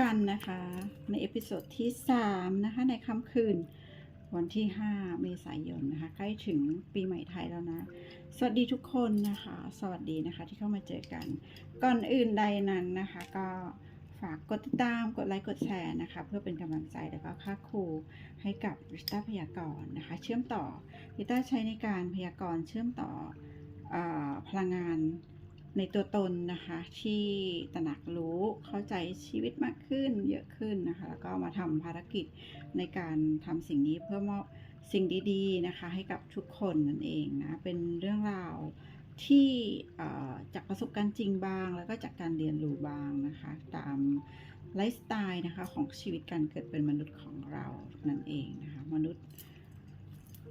กันนะคะ ในเอพิโซดที่ 3 นะคะ ในค่ำคืน วันที่ 5 เมษายนนะคะ ใกล้ถึงปีใหม่ไทยแล้วนะ สวัสดีทุกคนนะคะ สวัสดีนะคะที่เข้ามาเจอกัน ก่อนอื่นใดนั้นนะคะ ก็ฝากกดติดตามกดไลค์กดแชร์นะคะ เพื่อเป็นกำลังใจแล้วก็ค่าครูให้กับริต้าพยากรณ์นะคะ เชื่อมต่อริต้าใช้ในการพยากรณ์เชื่อมต่ออพลังงาน ในตัวตนนะคะที่ตระหนักรู้เข้าใจชีวิตมากขึ้นเยอะขึ้นนะคะ แล้วก็มาทำภารกิจในการทำสิ่งนี้เพื่อมอบสิ่งดีๆนะคะ ให้กับทุกคนนั่นเองนะ เป็นเรื่องราวที่จากประสบการณ์จริงบ้าง แล้วก็จากการเรียนรู้บ้างนะคะ ตามไลฟ์สไตล์นะคะของชีวิตการเกิดเป็นมนุษย์ของเรานั่นเองนะคะ มนุษย์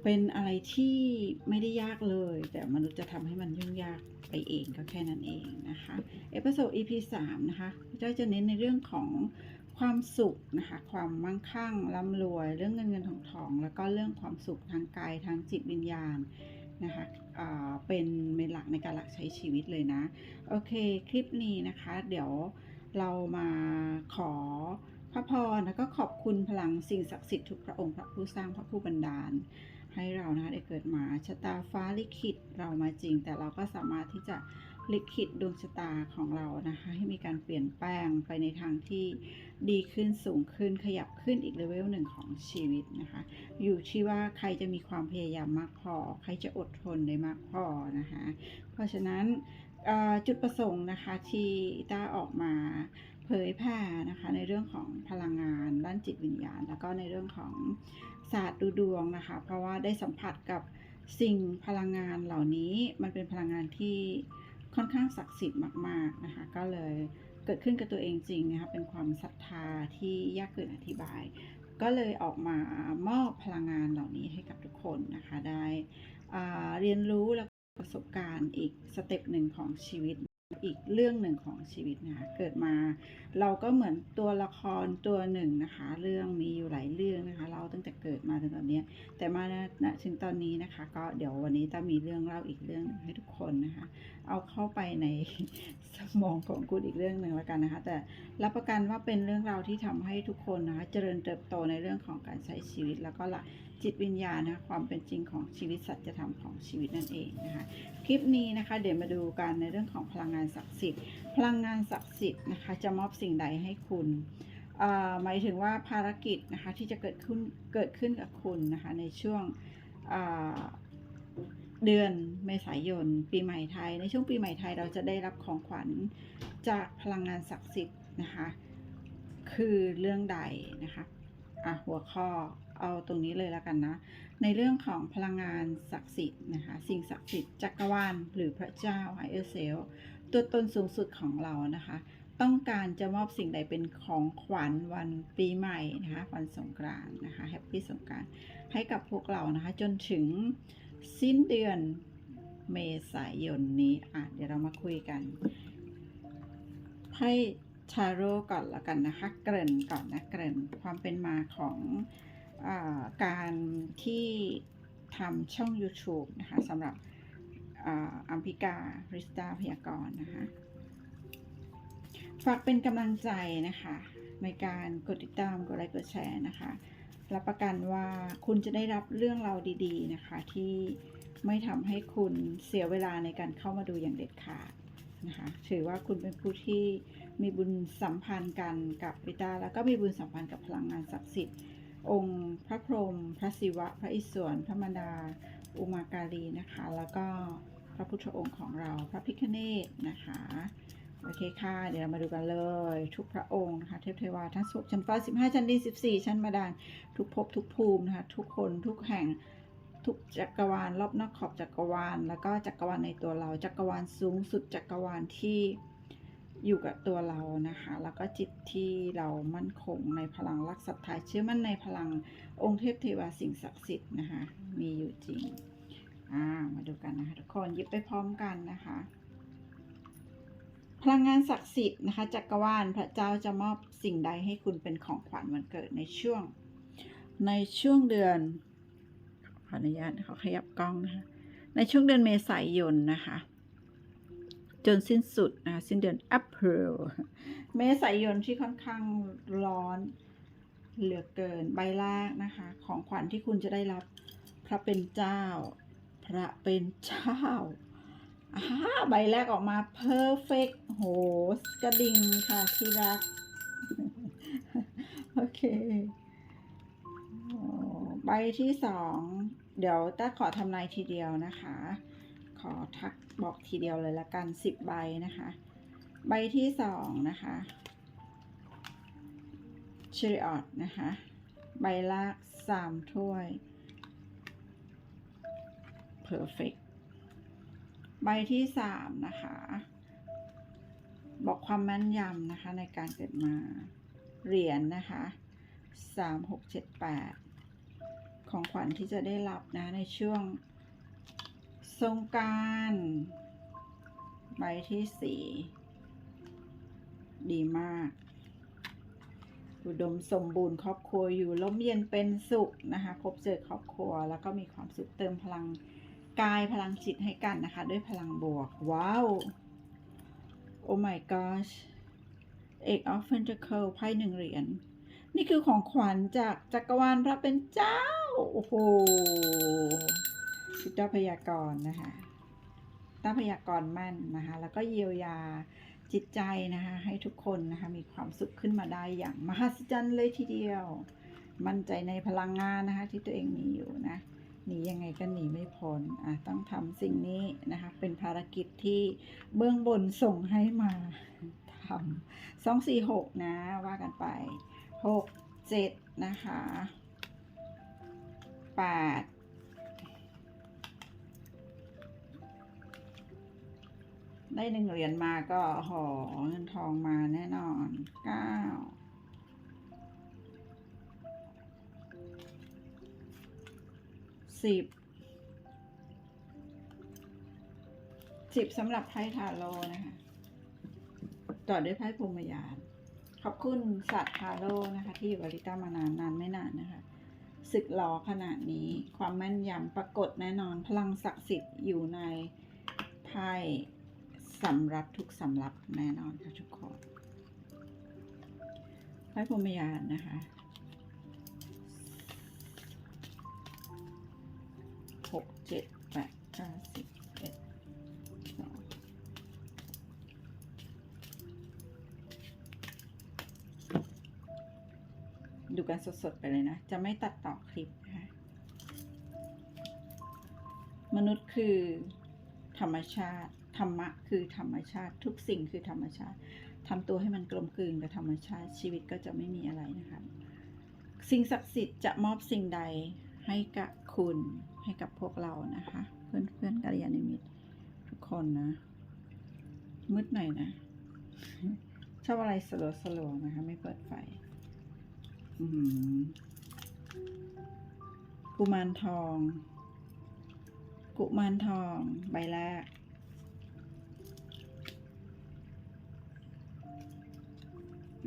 เป็นอะไรที่ไม่ได้ยากเลย แต่มนุษย์จะทำให้มันยุ่งยากไปเองก็แค่นั้นเองนะคะเอพิโซด EP 3นะคะเราจะเน้นในเรื่องของความสุขนะคะความมั่งคั่งร่ำรวย เรื่องเงินเงินทองทอง แล้วก็เรื่องความสุขทางกายทางจิตวิญญาณนะคะเป็นเมนหลักในการหลักใช้ชีวิตเลยนะ โอเค คลิปนี้นะคะ เดี๋ยวเรามาขอพระพรแล้วก็ขอบคุณพลังสิ่งศักดิ์สิทธิ์ทุกพระองค์พระผู้สร้างพระผู้บันดาล ให้เรานะคะได้เกิดมาชะตาฟ้าลิขิตเรามาจริง แต่เราก็สามารถที่จะลิขิตดวงชะตาของเรานะคะให้มีการเปลี่ยนแปลงไปในทางที่ดีขึ้นสูงขึ้นขยับขึ้นอีกเลเวลหนึ่งของชีวิตนะคะ อยู่ที่ว่าใครจะมีความพยายามมากพอ ใครจะอดทนได้มากพอนะคะ เพราะฉะนั้นจุดประสงค์นะคะที่ต้าออกมา เผยแพร่นะคะในเรื่องของพลังงานด้านจิตวิญญาณ แล้วก็ในเรื่องของศาสตร์ดูดวงนะคะ เพราะว่าได้สัมผัสกับสิ่งพลังงานเหล่านี้มันเป็นพลังงานที่ค่อนข้างศักดิ์สิทธิ์มากๆนะคะ ก็เลยเกิดขึ้นกับตัวเองจริงนะคะเป็นความศรัทธาที่ยากเกินอธิบาย ก็เลยออกมามอบพลังงานเหล่านี้ให้กับทุกคนนะคะได้เรียนรู้แล้วประสบการณ์อีกสเต็ปหนึ่งของชีวิต อีกเรื่องหนึ่งของชีวิตนะคะเกิดมาเราก็เหมือนตัวละครตัวหนึ่งนะคะ เรื่องมีอยู่หลายเรื่องนะคะ เราตั้งแต่เกิดมาถึงตอนนี้ แต่มาณถึงตอนนี้นะคะ ก็เดี๋ยววันนี้จะมีเรื่องเล่าอีกเรื่องให้ทุกคนนะคะ เอาเข้าไปในสมองของคุณอีกเรื่องหนึ่งแล้วกันนะคะ แต่รับประกันว่าเป็นเรื่องราวที่ทำให้ทุกคนนะคะเจริญเติบโตในเรื่องของการใช้ชีวิตแล้วก็ละ จิตวิญญาณนะความเป็นจริงของชีวิตสัจธรรมของชีวิตนั่นเองนะคะคลิปนี้นะคะเดี๋ยวมาดูกันในเรื่องของพลังงานศักดิ์สิทธิ์ พลังงานศักดิ์สิทธิ์นะคะจะมอบสิ่งใดให้คุณหมายถึงว่าภารกิจนะคะที่จะเกิดขึ้นเกิดขึ้นกับคุณนะคะในช่วงเดือนเมษายน ปีใหม่ไทย ในช่วงปีใหม่ไทยเราจะได้รับของขวัญจากพลังงานศักดิ์สิทธิ์นะคะคือเรื่องใดนะคะะหัวข้อ เอาตรงนี้เลยแล้วกันนะ ในเรื่องของพลังงานศักดิ์สิทธิ์นะคะ สิ่งศักดิ์สิทธิ์จักรวาลหรือพระเจ้าไฮเออร์เซลตัวตนสูงสุดของเรานะคะ ต้องการจะมอบสิ่งใดเป็นของขวัญวันปีใหม่นะคะวันสงกรานต์นะคะแฮปปี้สงกรานต์ให้กับพวกเรานะคะ จนถึงสิ้นเดือนเมษายนนี้อะเดี๋ยวเรามาคุยกันไพ่ชาโร่ก่อนละกันนะคะ เกริ่นก่อนนะเกริ่นความเป็นมาของ การที่ทำช่อง YouTube นะคะสำหรับอัมพิการิสตาพยากรณ์นะคะฝากเป็นกำลังใจนะคะ ในการกดติดตามกดไลค์กดแชร์นะคะ รับประกันว่าคุณจะได้รับเรื่องเราดีๆนะคะ ที่ไม่ทำให้คุณเสียเวลาในการเข้ามาดูอย่างเด็ดขาดนะคะถือว่าคุณเป็นผู้ที่มีบุญสัมพันธ์กันกับวิตาแล้วก็มีบุญสัมพันธ์กับพลังงานศักดิ์สิทธิ์ องค์พระพรหมพระศิวะ พระอิศวรพระมดา อุมาการีนะคะ แล้วก็พระพุทธองค์ของเราพระพิฆเนศนะคะโอเคค่ะ เดี๋ยวเรามาดูกันเลย ทุกพระองค์นะคะเทพเทวาทั้งสุขชั้นฟ้า 15 ชั้นดิน14 ชั้นบาดาลทุกภพทุกภูมินะคะทุกคนทุกแห่งทุกจักรวาลรอบนอกขอบจักรวาล แล้วก็จักรวาลในตัวเราจักรวาลสูงสุดจักรวาลที่ อยู่กับตัวเรานะคะ แล้วก็จิตที่เรามั่นคงในพลังรักศรัทธาเชื่อมั่นในพลังองค์เทพเทวาสิ่งศักดิ์สิทธิ์นะคะ มีอยู่จริง อ่า มาดูกันนะคะทุกคนยิบไปพร้อมกันนะคะ พลังงานศักดิ์สิทธิ์นะคะจักรวาลพระเจ้าจะมอบสิ่งใดให้คุณเป็นของขวัญวันเกิดในช่วง ในช่วงเดือนขออนุญาตเขาขยับกล้องนะคะในช่วงเดือนเมษายนนะคะ จนสิ้นสุดนะสิ้นเดือน April เมษายนที่ค่อนข้างร้อนเหลือเกินใบแรกนะคะ ของขวัญที่คุณจะได้รับ พระเป็นเจ้า พระเป็นเจ้าอ่าใบแรกออกมา perfect โหกระดิ่งค่ะที่รัก โอเคใบที่สอง เดี๋ยวต้าขอทำนายทีเดียวนะคะ อทักบอกทีเดียวเลยละกันสิบใบนะคะ ใบที่สองนะคะชริออตนะคะ ใบละสามถ้วย perfect ใบที่สามนะคะ บอกความแม่นยำนะคะในการเกิดมาเหรียญนะคะสามหกเจ็ดแปดของขวัญที่จะได้รับนะในช่วง สงการใบที่สี่ดีมาก อุดมสมบูรณ์ครอบครัวอยู่ร่มเย็นเป็นสุขนะคะ พบเจอครอบครัวแล้วก็มีความสุขเติมพลังกายพลังจิตให้กันนะคะ ด้วยพลังบวก ว้าว โอ้ my gosh เอก of Pentacle ไพ่หนึ่งเหรียญนี่คือของขวัญจากจักรวาลพระเป็นเจ้า โอ้โห ชุดเจ้าพยากรณ์นะคะต้าพยากรณ์แม่นนะคะ แล้วก็เยียวยาจิตใจนะคะ ให้ทุกคนนะคะ มีความสุขขึ้นมาได้อย่างมหัศจรรย์เลยทีเดียว มั่นใจในพลังงานนะคะ ที่ตัวเองมีอยู่นะหนียังไงก็หนีไม่พ้นอะต้องทำสิ่งนี้นะคะ เป็นภารกิจที่เบื้องบนส่งให้มาทำสองสี่หกนะว่ากันไปหกเจ็ดนะคะแปด ได้หนึ่งเหรียญมาก็หอเงินทองมาแน่นอนเก้าสิบสิบสำหรับไพ่ทาโร่นะคะ ต่อด้วยไพ่พรหมยาน ขอบคุณสัตว์ทาโร่นะคะ ที่อยู่กับลิต้ามานานนานไม่นานนะคะศึกหลอขนาดนี้ความแม่นยำปรากฏแน่นอนพลังศักดิ์สิทธิ์อยู่ในไพ่ สำรับทุกสำรับแน่นอนค่ะทุกคนไพ่พรหมยานนะคะหกเจ็ดแปดเก้าสิบเอ็ดสองดูกันสดๆ ไปเลยนะ จะไม่ตัดต่อคลิปนะคะมนุษย์คือธรรมชาติ ธรรมะคือธรรมชาติ ทุกสิ่งคือธรรมชาติทำตัวให้มันกลมกลืนกับธรรมชาติ ชีวิตก็จะไม่มีอะไรนะคะสิ่งศักดิ์สิทธิ์จะมอบสิ่งใดให้กับคุณให้กับพวกเรานะคะ เพื่อนเพื่อนกัลยาณมิตรทุกคนนะ มืดหน่อยนะชอบอะไรสลัวสลัวนะคะ ไม่เปิดไฟอือหือกุมารทอง กุมารทอง ใบแรก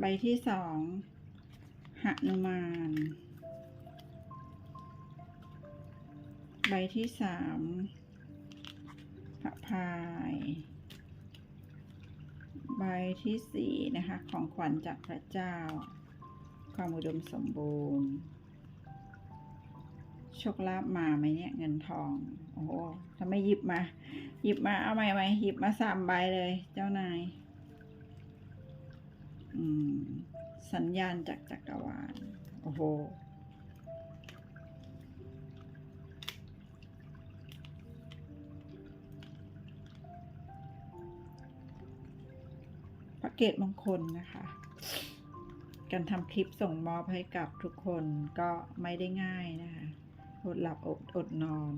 ใบที่สองหนุมาน ใบที่สามพระพาย ใบที่สี่นะคะ ของขวัญจากพระเจ้า ความอุดมสมบูรณ์โชคลาภมาไหมเนี่ยเงินทอง โอ้โหทำไมหยิบมา หยิบมาเอาใหม่ไหมหยิบมาสามใบเลย เจ้านาย สัญญาณจากจักรวาล โอ้โห พระเกตมงคลนะคะ การทำคลิปส่งมอบให้กับทุกคนก็ไม่ได้ง่ายนะคะ อดหลับอดอดนอน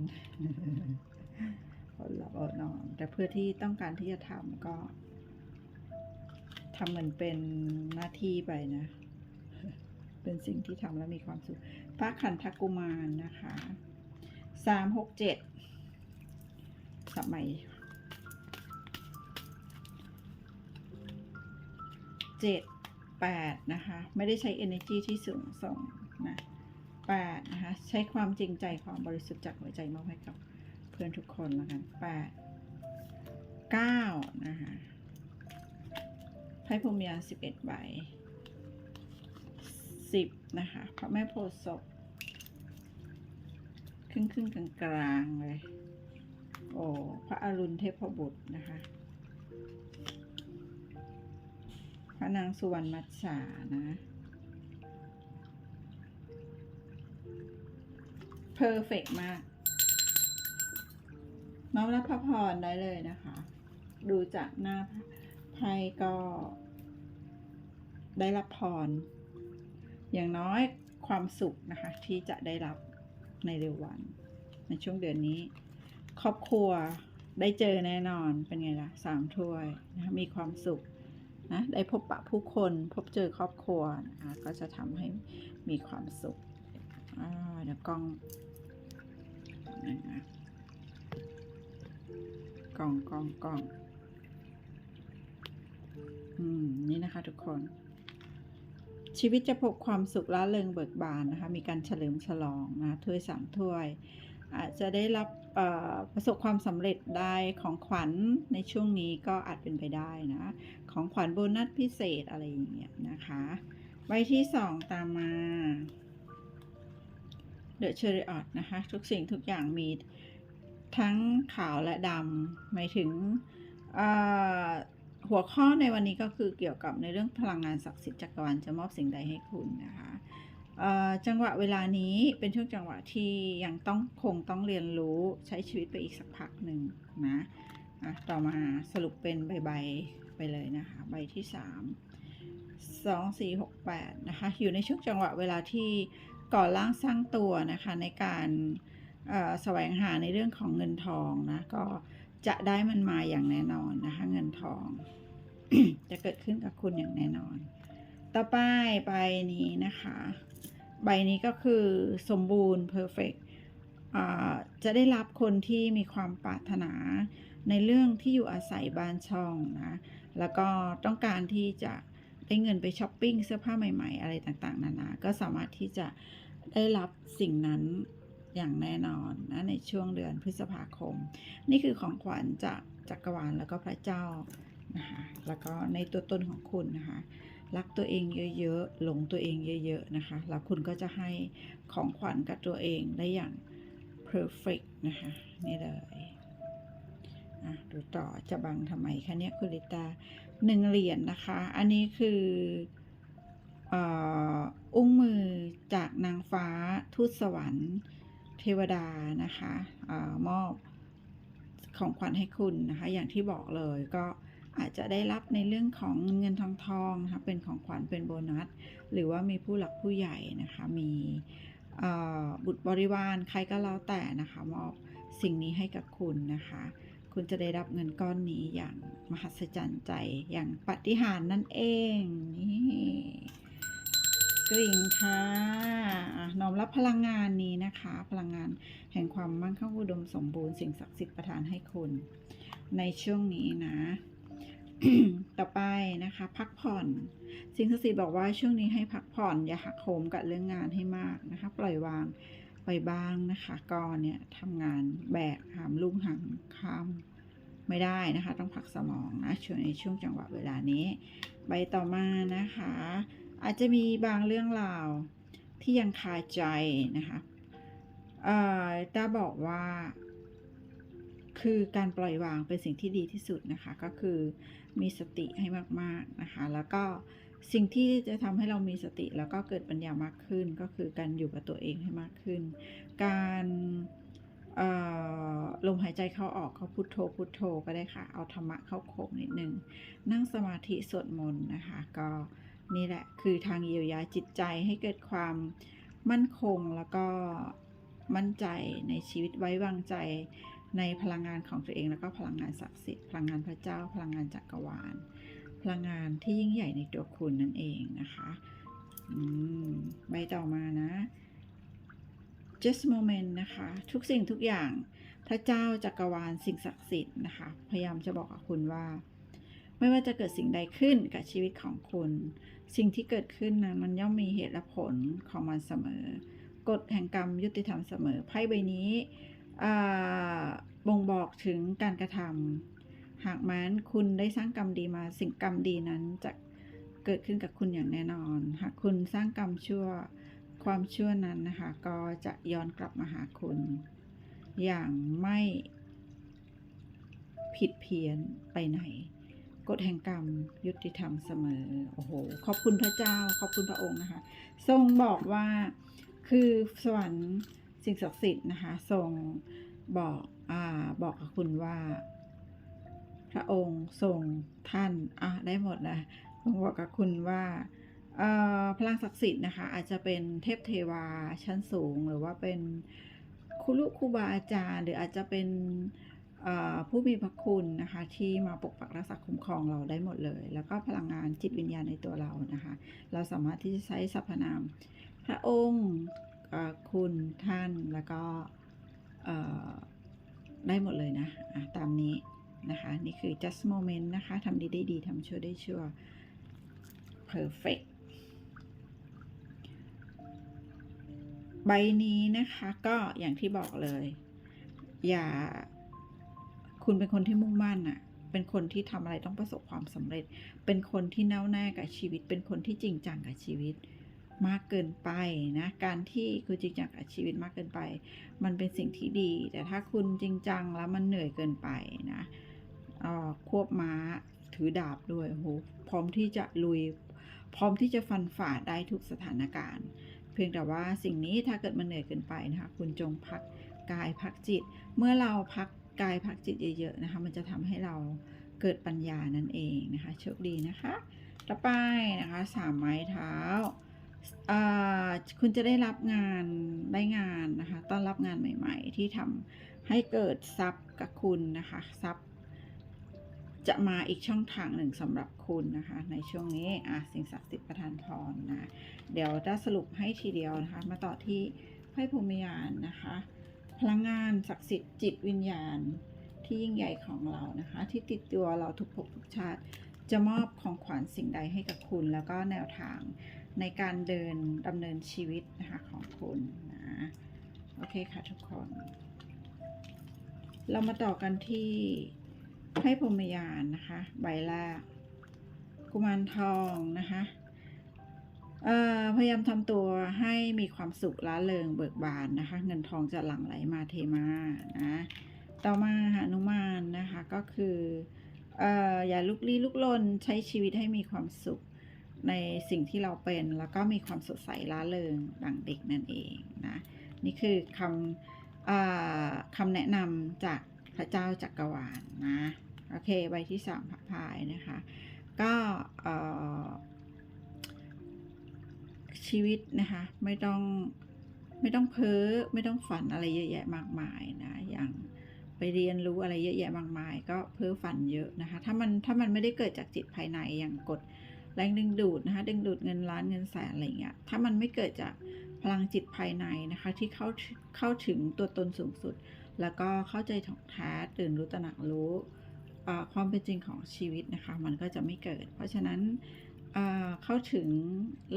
อดหลับอดนอน แต่เพื่อที่ต้องการที่จะทำก็ ทำเหมือนเป็นหน้าที่ไปนะ เป็นสิ่งที่ทำแล้วมีความสุข พระขันธกุมารนะคะสามหกเจ็ดสมัยเจ็ดแปดนะคะ ไม่ได้ใช้ energy ที่สูงส่งนะแปดนะคะ ใช้ความจริงใจความบริสุทธิ์จากหัวใจมอบให้กับเพื่อนทุกคนแล้วกันแปดเก้านะคะ พ่พรมยานสิบเอ็ดใบสิบนะคะพระแม่โพธิ์ศพครึ่งครึ่งกลางกลางเลย โอ้พระอรุณเทพบุตรนะคะ พระนางสุวรรณมัจฉานะ เพอร์เฟกมาก น้อมรับพระพรได้เลยนะคะ ดูจากหน้า ไพ่ก็ได้รับพร อย่างน้อยความสุขนะคะ ที่จะได้รับในเร็ววัน ในช่วงเดือนนี้ ครอบครัวได้เจอแน่นอนเป็นไงล่ะสามถ้วยนะคะมีความสุขนะได้พบปะผู้คนพบเจอครอบครัวนะคะก็จะทำให้มีความสุขเดี๋ยวกล้องนะคะกล้องกล้องกล้องอืม นี่นะคะทุกคน ชีวิตจะพบความสุขล้าเริงเบิกบานนะคะ มีการเฉลิมฉลองนะถ้วยสามถ้วย อาจจะได้รับประสบความสำเร็จได้ของขวัญในช่วงนี้ก็อาจเป็นไปได้นะ ของขวัญโบนัสพิเศษอะไรอย่างเงี้ยนะคะใบที่สองตามมา The Chariot นะคะ ทุกสิ่งทุกอย่างมีทั้งขาวและดำหมายถึง หัวข้อในวันนี้ก็คือเกี่ยวกับในเรื่องพลังงานศักดิ์สิทธิ์จักรวาลจะมอบสิ่งใดให้คุณนะคะจังหวะเวลานี้เป็นช่วงจังหวะที่ยังต้องคงต้องเรียนรู้ใช้ชีวิตไปอีกสักพักหนึ่งนะะต่อมาสรุปเป็นใบใบๆไปเลยนะคะ ใบที่สามสองสี่หกแปดนะคะอยู่ในช่วงจังหวะเวลาที่ก่อร่างสร้างตัวนะคะในการแสวงหาในเรื่องของเงินทองนะก็ จะได้มันมาอย่างแน่นอนนะคะ เงินทอง จะเกิดขึ้นกับคุณอย่างแน่นอน ต่อไปใบนี้นะคะ ใบนี้ก็คือสมบูรณ์ perfect อ่าจะได้รับคนที่มีความปรารถนาในเรื่องที่อยู่อาศัยบ้านช่องนะ แล้วก็ต้องการที่จะได้เงินไปช้อปปิ้งเสื้อผ้าใหม่ ๆ อะไรต่างๆ นานา ก็สามารถที่จะได้รับสิ่งนั้น อย่างแน่นอนนะในช่วงเดือนพฤษภาคม นี่คือของขวัญจากจักรวาลแล้วก็พระเจ้านะคะแล้วก็ในตัวตนของคุณนะคะรักตัวเองเยอะๆ หลงตัวเองเยอะๆนะคะ แล้วคุณก็จะให้ของขวัญกับตัวเองได้อย่าง perfect นะคะ นี่เลยอะดูต่อจะบังทำไมคะเนี่ยคุณลิตาหนึ่งเหรียญนนะคะ อันนี้คืออออุ้งมือจากนางฟ้าทูตสวรรค์ เทวดานะคะอมอบของขวัญให้คุณนะคะ อย่างที่บอกเลยก็อาจจะได้รับในเรื่องของเงินเงินทองทองนะคะเป็นของขวัญเป็นโบนัส หรือว่ามีผู้หลักผู้ใหญ่นะคะ มีบุตรบริวารใครก็แล้วแต่นะคะมอบสิ่งนี้ให้กับคุณนะคะ คุณจะได้รับเงินก้อนนี้อย่างมหัศจรรย์ใจอย่างปฏิหารนั่นเองนี่ กริ่งค่ะน้อมรับพลังงานนี้นะคะ พลังงานแห่งความมั่งคั่งอุดมสมบูรณ์สิ่งศักดิ์สิทธิ์ประทานให้คุณ ในช่วงนี้นะ ต่อไปนะคะ พักผ่อน สิ่งศักดิ์สิทธิ์บอกว่าช่วงนี้ให้พักผ่อนอย่าหักโหมกับเรื่องงานให้มากนะคะ ปล่อยวางไปบ้างนะคะก็เนี่ยทำงานแบกหามลุ่งหามข้ามไม่ได้นะคะ ต้องพักสมองนะช่วงในช่วงจังหวะเวลานี้ ใบต่อมานะคะ อาจจะมีบางเรื่องราวที่ยังคาใจนะคะเอ่อตาบอกว่า คือการปล่อยวางเป็นสิ่งที่ดีที่สุดนะคะ ก็คือมีสติให้มากๆนะคะ แล้วก็สิ่งที่จะทำให้เรามีสติแล้วก็เกิดปัญญามากขึ้น ก็คือการอยู่กับตัวเองให้มากขึ้น การเอ่อลมหายใจเข้าออกเขาพุทโธพุทโธก็ได้ค่ะ เอาธรรมะเข้าโคงนิดนึง นั่งสมาธิสวดมนต์นะคะ ก็ นี่แหละ คือทางเยียวยาจิตใจให้เกิดความมั่นคงแล้วก็มั่นใจในชีวิตไว้วางใจในพลังงานของตัวเองแล้วก็พลังงานศักดิ์สิทธิ์พลังงานพระเจ้า พลังงานจักรวาล พลังงานที่ยิ่งใหญ่ในตัวคุณนั่นเองนะคะใบต่อมานะ just moment นะคะ ทุกสิ่งทุกอย่างพระเจ้าจักรวาลสิ่งศักดิ์สิทธิ์นะคะ พยายามจะบอกกับคุณว่า ไม่ว่าจะเกิดสิ่งใดขึ้นกับชีวิตของคุณ สิ่งที่เกิดขึ้นนะมันย่อมมีเหตุและผลของมันเสมอ กฎแห่งกรรมยุติธรรมเสมอไพ่ใบนี้บ่งบอกถึงการกระทำหากม้นคุณได้สร้างกรรมดีมาสิ่งกรรมดีนั้นจะเกิดขึ้นกับคุณอย่างแน่นอน หากคุณสร้างกรรมชั่วความชั่วนั้นนะคะ ก็จะย้อนกลับมาหาคุณ อย่างไม่ผิดเพี้ยนไปไหน กฎแห่งกรรมยุติธรรมเสมอ โอ้โห ขอบคุณพระเจ้า ขอบคุณพระองค์นะคะ ทรงบอกว่าคือสวรรค์สิ่งศักดิ์สิทธิ์นะคะ ทรงบอกอ่าบอกกับคุณว่า พระองค์ทรงท่านอะได้หมดนะทรงบอกกับคุณว่าพลังศักดิ์สิทธิ์นะคะ อาจจะเป็นเทพเทวาชั้นสูง หรือว่าเป็นครูลุครูบาอาจารย์ หรืออาจจะเป็น ผู้มีพระคุณนะคะที่มาปกปักรักษาคุ้มครองเราได้หมดเลย แล้วก็พลังงานจิตวิญญาณในตัวเรานะคะ เราสามารถที่จะใช้สรรพนาม พระองค์คุณท่านแล้วก็ได้หมดเลยนะะตามนี้นะคะ นี่คือ just moment นะคะทำดีได้ดีทำชั่วได้ชั่ว perfect ใบนี้นะคะก็อย่างที่บอกเลย อย่า คุณเป็นคนที่มุ่งมั่นอะเป็นคนที่ทำอะไรต้องประสบความสำเร็จ เป็นคนที่แน่วแน่กับชีวิต เป็นคนที่จริงจังกับชีวิต มากเกินไปนะ การที่คุณจริงจังกับชีวิตมากเกินไป มันเป็นสิ่งที่ดี แต่ถ้าคุณจริงจังแล้วมันเหนื่อยเกินไปนะอ่อควบม้าถือดาบด้วยโหพร้อมที่จะลุย พร้อมที่จะฟันฝ่าได้ทุกสถานการณ์ เพียงแต่ว่าสิ่งนี้ถ้าเกิดมันเหนื่อยเกินไปนะคะ คุณจงพักกายพักจิต เมื่อเราพัก กายพักจิตเยอะๆนะคะ มันจะทำให้เราเกิดปัญญานั่นเองนะคะโชคดีนะคะ ต่อไปนะคะสามไม้เท้าอ่าคุณจะได้รับงานได้งานนะคะต้อนรับงานใหม่ ๆ ที่ทำให้เกิดทรัพย์กับคุณนะคะทรัพย์ จะมาอีกช่องทางหนึ่งสำหรับคุณนะคะ ในช่วงนี้อะสิ่งศักดิ์สิทธิ์ประทานพรนะเดี๋ยวจะสรุปให้ทีเดียวนะคะ มาต่อที่ไพ่พรหมยานนะคะ พลังงานศักดิ์สิทธิ์จิตวิญญาณที่ยิ่งใหญ่ของเรานะคะ ที่ติดตัวเราทุกภพทุกชาติ จะมอบของขวัญสิ่งใดให้กับคุณ แล้วก็แนวทางในการเดินดำเนินชีวิตนะคะของคุณนะโอเคค่ะทุกคน เรามาต่อกันที่ไพ่พรมยานนะคะ ใบแรกกุมารทองนะคะ พยายามทำตัวให้มีความสุขล้าเริงเบิกบานนะคะ เงินทองจะหลั่งไหลมาเทมานะต่อมาหานุมานนะคะก็คือออย่าลุกลี้ลุกลนใช้ชีวิตให้มีความสุขในสิ่งที่เราเป็นแล้วก็มีความสดใสล้าเริงดังเด็กนั่นเองนะนี่คือคำอคำแนะนำจากพระเจ้าจักรวาลนะโอเคใบที่สามพระพายนะคะ ก็ ชีวิตนะคะ ไม่ต้องไม่ต้องเพ้อไม่ต้องฝันอะไรเยอะแยะมากมายนะอย่างไปเรียนรู้อะไรเยอะแยะมากมาย ก็เพ้อฝันเยอะนะคะ ถ้ามันถ้ามันไม่ได้เกิดจากจิตภายในอย่างกดแรงดึงดูดนะคะดึงดูดเงินล้านเงินแสนอะไรเงี้ยถ้ามันไม่เกิดจากพลังจิตภายในนะคะ ที่เข้าเข้าถึงตัวตนสูงสุด แล้วก็เข้าใจถ่องแท้ตื่นรู้ตระหนักรู้ความเป็นจริงของชีวิตนะคะ มันก็จะไม่เกิด เพราะฉะนั้น เข้าถึง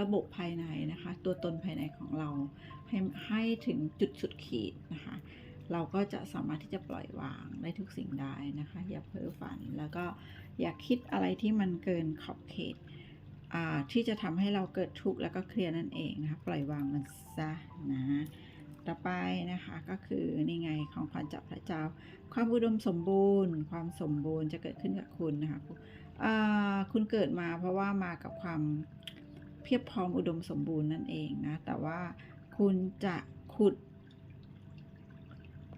ระบบภายในนะคะ ตัวตนภายในของเราให้ให้ถึงจุดสุดขีดนะคะ เราก็จะสามารถที่จะปล่อยวางได้ทุกสิ่งได้นะคะ อย่าเพ้อฝันแล้วก็อย่าคิดอะไรที่มันเกินขอบเขตที่จะทำให้เราเกิดทุกข์แล้วก็เคลียร์นั่นเองนะคะปล่อยวางมันซะนะต่อไปนะคะก็คือนี่ไงของขวัญจากพระเจ้า ความอุดมสมบูรณ์ ความสมบูรณ์จะเกิดขึ้นกับคุณนะคะ คุณเกิดมาเพราะว่ามากับความเพียบพร้อมอุดมสมบูรณ์นั่นเองนะ แต่ว่าคุณจะขุด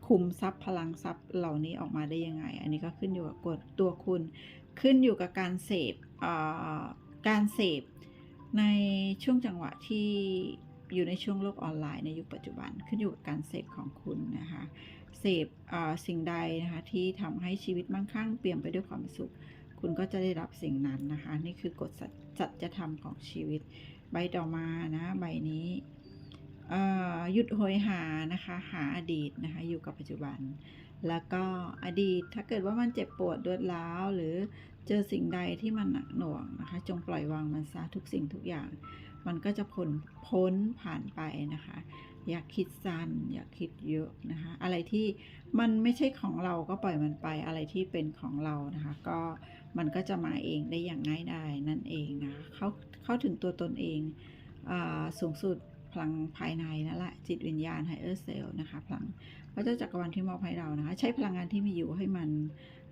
คุมทรัพย์พลังทรัพย์เหล่านี้ออกมาได้ยังไง อันนี้ก็ขึ้นอยู่กับกฎตัวคุณ ขึ้นอยู่กับการเสพการเสพในช่วงจังหวะที่อยู่ในช่วงโลกออนไลน์ในยุคปัจจุบัน ขึ้นอยู่กับการเสพของคุณนะคะ เสพสิ่งใดนะคะที่ทำให้ชีวิตมั่งคั่งเปลี่ยนไปด้วยความสุข คุณก็จะได้รับสิ่งนั้นนะคะ นี่คือกฎสัจจธรรมของชีวิต ใบต่อมานะ ใบนี้หยุดโหยหานะคะ หาอดีตนะคะ อยู่กับปัจจุบัน แล้วก็อดีตถ้าเกิดว่ามันเจ็บปวดรวดร้าวหรือเจอสิ่งใดที่มันหนักหน่วงนะคะ จงปล่อยวางมันซะทุกสิ่งทุกอย่าง มันก็จะพ้นพ้นผ่านไปนะคะ อย่าคิดสั้น อย่าคิดเยอะนะคะ อะไรที่มันไม่ใช่ของเราก็ปล่อยมันไป อะไรที่เป็นของเรานะคะ ก็มันก็จะมาเองได้อย่างง่ายดายนั่นเองนะเขาเข้าถึงตัวตนเองอสูงสุดพลังภายในนั่นแหละจิตวิญญาณไฮเออร์เซลนะคะพลังพระเจ้าจักรวาลที่มอบให้เรานะคะ ใช้พลังงานที่มีอยู่ให้มัน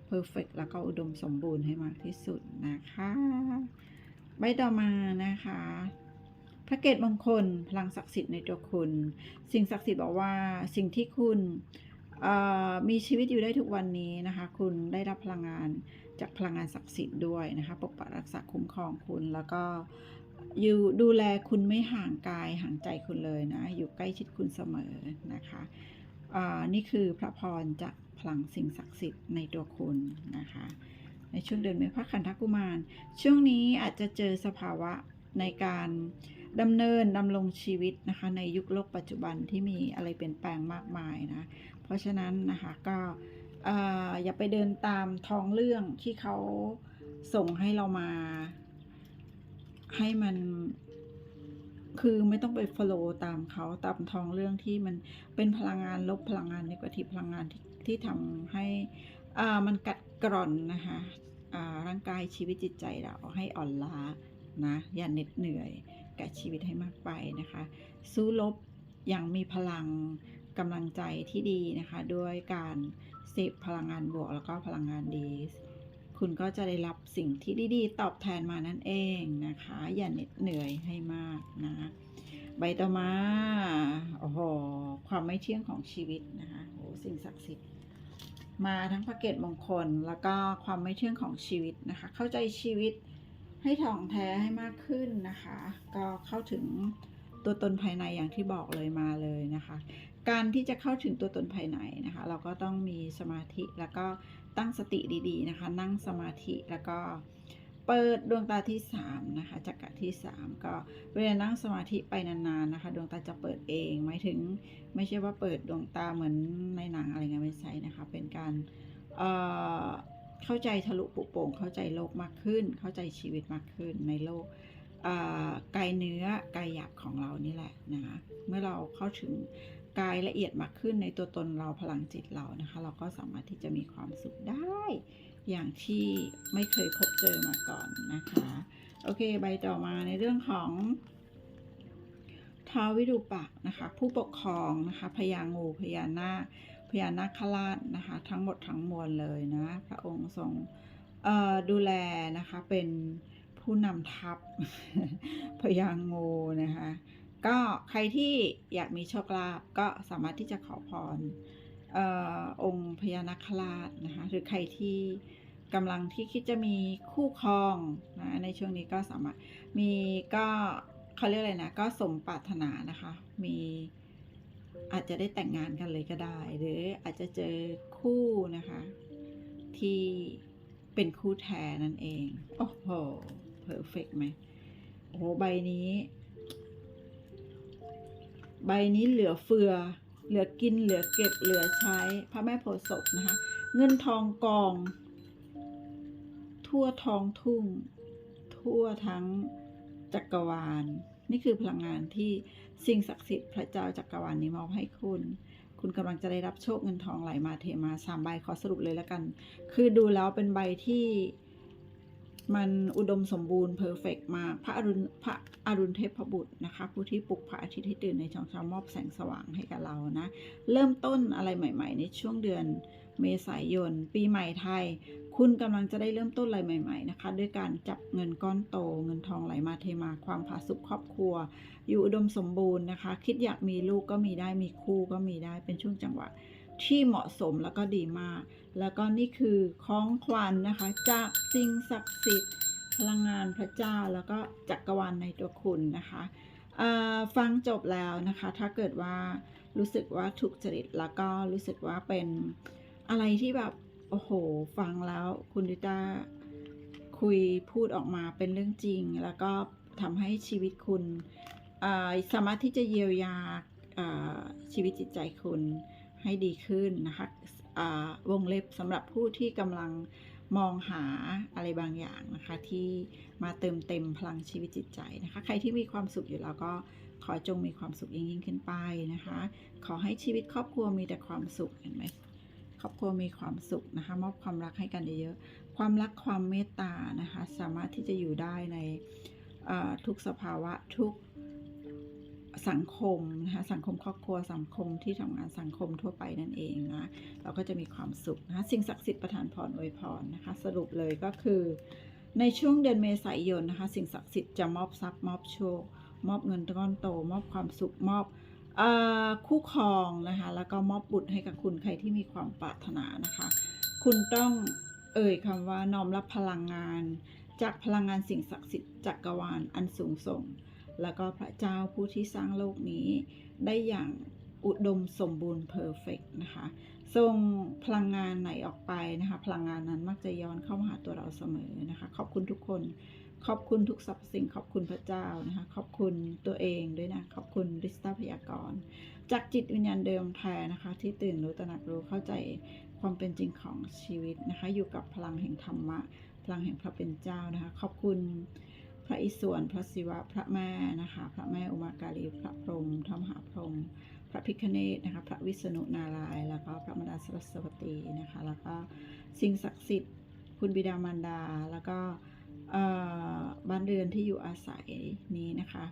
เพอร์เฟกแล้วก็อุดมสมบูรณ์ให้มากที่สุดนะคะใบต่อมานะคะ พระเกตมงคลพลังศักดิ์สิทธิ์ในตัวคุณ สิ่งศักดิ์สิทธิ์บอกว่าสิ่งที่คุณมีชีวิตอยู่ได้ทุกวันนี้นะคะ คุณได้รับพลังงานจากพลังงานศักดิ์สิทธิ์ด้วยนะคะปกปักรักษาคุ้มครองคุณแล้วก็อยู่ดูแลคุณไม่ห่างกายห่างใจคุณเลยนะ อยู่ใกล้ชิดคุณเสมอนะคะนี่คือพระพรจากพลังสิ่งศักดิ์สิทธิ์ในตัวคุณนะคะ ในช่วงเดือนเมษายนขันธกุมาร ช่วงนี้อาจจะเจอสภาวะในการ ดำเนินดำรงชีวิตนะคะ ในยุคโลกปัจจุบันที่มีอะไรเปลี่ยนแปลงมากมายนะ เพราะฉะนั้นนะคะก็เอ่อย่าไปเดินตามท้องเรื่องที่เขาส่งให้เรามา ให้มันคือไม่ต้องไป follow ตามเขาตามท้องเรื่องที่มันเป็นพลังงานลบพลังงานในกทีพลังงานที่ที่ทำให้อ่ามันกัดกร่อนนะคะร่างกายชีวิตจิตใจเราให้อ่อนล้านะอย่าเหน็ดเหนื่อย กับชีวิตให้มากไปนะคะ สู้รบอย่างมีพลังกำลังใจที่ดีนะคะ ด้วยการเสพพลังงานบวกแล้วก็พลังงานดี คุณก็จะได้รับสิ่งที่ดีๆ ตอบแทนมานั่นเองนะคะ อย่าเหน็ดเหนื่อยให้มากนะใบต่อมาโอ้โหความไม่เที่ยงของชีวิตนะคะโอ้สิ่งศักดิ์สิทธิ์มาทั้งพระเกตมงคลแล้วก็ความไม่เที่ยงของชีวิตนะคะ เข้าใจชีวิต ให้ถ่องแท้ให้มากขึ้นนะคะ ก็เข้าถึงตัวตนภายในอย่างที่บอกเลยมาเลยนะคะ การที่จะเข้าถึงตัวตนภายในนะคะ เราก็ต้องมีสมาธิแล้วก็ตั้งสติดีๆนะคะ นั่งสมาธิแล้วก็เปิดดวงตาที่3นะคะจักระที่ 3 ก็เวลานั่งสมาธิไปนานๆนะคะ ดวงตาจะเปิดเองหมายถึงไม่ใช่ว่าเปิดดวงตาเหมือนในหนังอะไรเงี้ยไม่ใช่นะคะ เป็นการเอ่อ เข้าใจทะลุปุโป่งเข้าใจโลกมากขึ้น เข้าใจชีวิตมากขึ้นในโลกกายเนื้อกายหยาบของเรานี่แหละนะคะเมื่อเราเข้าถึงกายละเอียดมากขึ้นในตัวตนเราพลังจิตเรานะคะ เราก็สามารถที่จะมีความสุขได้ อย่างที่ไม่เคยพบเจอมาก่อนนะคะ โอเค ใบต่อมาในเรื่องของท้าววิรูปักษ์นะคะ ผู้ปกครองนะคะพญางูพญานาค ญานาคราชนะคะทั้งหมดทั้งมวลเลยนะพระองค์ทรงดูแลนะคะเป็นผู้นำทัพพญางูนะคะก็ใครที่อยากมีโชคลาภก็สามารถที่จะขอพรออองค์พญานาคราชนะคะหรือใครที่กำลังที่คิดจะมีคู่ครองนะในช่วงนี้ก็สามารถมีก็เขาเรียกอะไรนะก็สมปรารถนานะคะมี อาจจะได้แต่งงานกันเลยก็ได้ หรืออาจจะเจอคู่นะคะ ที่เป็นคู่แท้นั่นเอง โอ้โหเพอร์เฟกไหมโอ้โหใบนี้ ใบนี้เหลือเฟือ เหลือกินเหลือเก็บเหลือใช้พระแม่โพธิ์ศพนะคะ เงินทองกอง ทั่วทองทุ่ง ทั่วทั้งจักรวาล นี่คือพลังงานที่ สิ่งศักดิ์สิทธิ์พระเจ้าจักรวาลนี้มอบให้คุณ คุณกำลังจะได้รับโชคเงินทองไหลมาเทมาสามใบขอสรุปเลยแล้วกัน คือดูแล้วเป็นใบที่มันอุดมสมบูรณ์เพอร์เฟกมากพระอรุณพระอรุณเทพบุตรนะคะ ผู้ที่ปลุกพระอาทิตย์ให้ตื่นในช่องเช้ามอบแสงสว่างให้กับเรานะ เริ่มต้นอะไรใหม่ ๆ ในช่วงเดือน เมษายน ปีใหม่ไทย คุณกำลังจะได้เริ่มต้นอะไรใหม่ ๆ นะคะ ด้วยการจับเงินก้อนโต เงินทองไหลมาเทมา ความผาสุกครอบครัว อยู่อุดมสมบูรณ์นะคะ คิดอยากมีลูกก็มีได้มีคู่ก็มีได้เป็นช่วงจังหวะที่เหมาะสมแล้วก็ดีมาก แล้วก็นี่คือของขวัญนนะคะ จากสิ่งศักดิ์สิทธิ์พลังงานพระเจ้าแล้วก็จักรวาลในตัวคุณนะคะฟังจบแล้วนะคะ ถ้าเกิดว่ารู้สึกว่าถูกจริตแล้วก็รู้สึกว่าเป็น อะไรที่แบบ โอ้โห ฟังแล้วคุณดิต้าคุยพูดออกมาเป็นเรื่องจริง แล้วก็ทำให้ชีวิตคุณสามารถที่จะเยียวยาชีวิตจิตใจคุณให้ดีขึ้นนะคะวงเล็บสำหรับผู้ที่กำลังมองหาอะไรบางอย่างนะคะที่มาเติมเต็มพลังชีวิตจิตใจนะคะ ใครที่มีความสุขอยู่แล้วก็ขอจงมีความสุขยิ่งยิ่งขึ้นไปนะคะ ขอให้ชีวิตครอบครัวมีแต่ความสุขเห็นไหม รอบครัวมีความสุขนะคะมอบความรักให้กันเยอะๆความรักความเมตตานะคะสามารถที่จะอยู่ได้ในทุกสภาวะทุกสังคมนะคะสังคมครอบครัวสังคมที่ทำงานสังคมทั่วไปนั่นเองนะเราก็จะมีความสุขนะคะสิ่งศักดิ์สิทธิ์ประทานพรอวยพรนะคะ สรุปเลยก็คือ ในช่วงเดือนเมษายนนะคะ สิ่งศักดิ์สิทธิ์จะมอบทรัพย์มอบโชค มอบเงินก้อนโต มอบความสุขมอบ คู่ครองนะคะ แล้วก็มอบบุตรให้กับคุณใครที่มีความปรารถนานะคะ คุณต้องเอ่ยคำว่าน้อมรับพลังงาน จากพลังงานสิ่งศักดิ์สิทธิ์จักรวาลอันสูงส่ง แล้วก็พระเจ้าผู้ที่สร้างโลกนี้ ได้อย่างอุดมสมบูรณ์เพอร์เฟกนะคะส่งพลังงานไหนออกไปนะคะ พลังงานนั้นมักจะย้อนเข้ามาหาตัวเราเสมอนะคะ ขอบคุณทุกคน ขอบคุณทุกสรรพสิ่งขอบคุณพระเจ้านะคะขอบคุณตัวเองด้วยนะขอบคุณริสตาพยากร จากจิตวิญญาณเดิมแท้นะคะ ที่ตื่นรู้ตระหนักรู้เข้าใจความเป็นจริงของชีวิตนะคะ อยู่กับพลังแห่งธรรมะ พลังแห่งพระเป็นเจ้านะคะ ขอบคุณพระอิศวรพระศิวะพระแม่นะคะ พระแม่อุมาการีพระพรหมธรรมหาพรหมพระพิคเนตนะคะ พระวิษณุนารายแล้วก็พระมดาสรสวตีนะคะ แล้วก็สิ่งศักดิ์สิทธิ์คุณบิดามารดาแล้วก็ บ้านเรือนที่อยู่อาศัยนี้นะคะ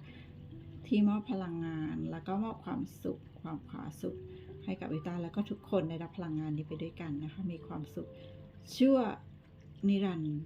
ที่มอบพลังงานแล้วก็มอบความสุข ความผาสุขให้กับวิตาแล้วก็ทุกคนได้รับพลังงานนี้ไปด้วยกันนะคะ มีความสุขชั่วนิรันดร์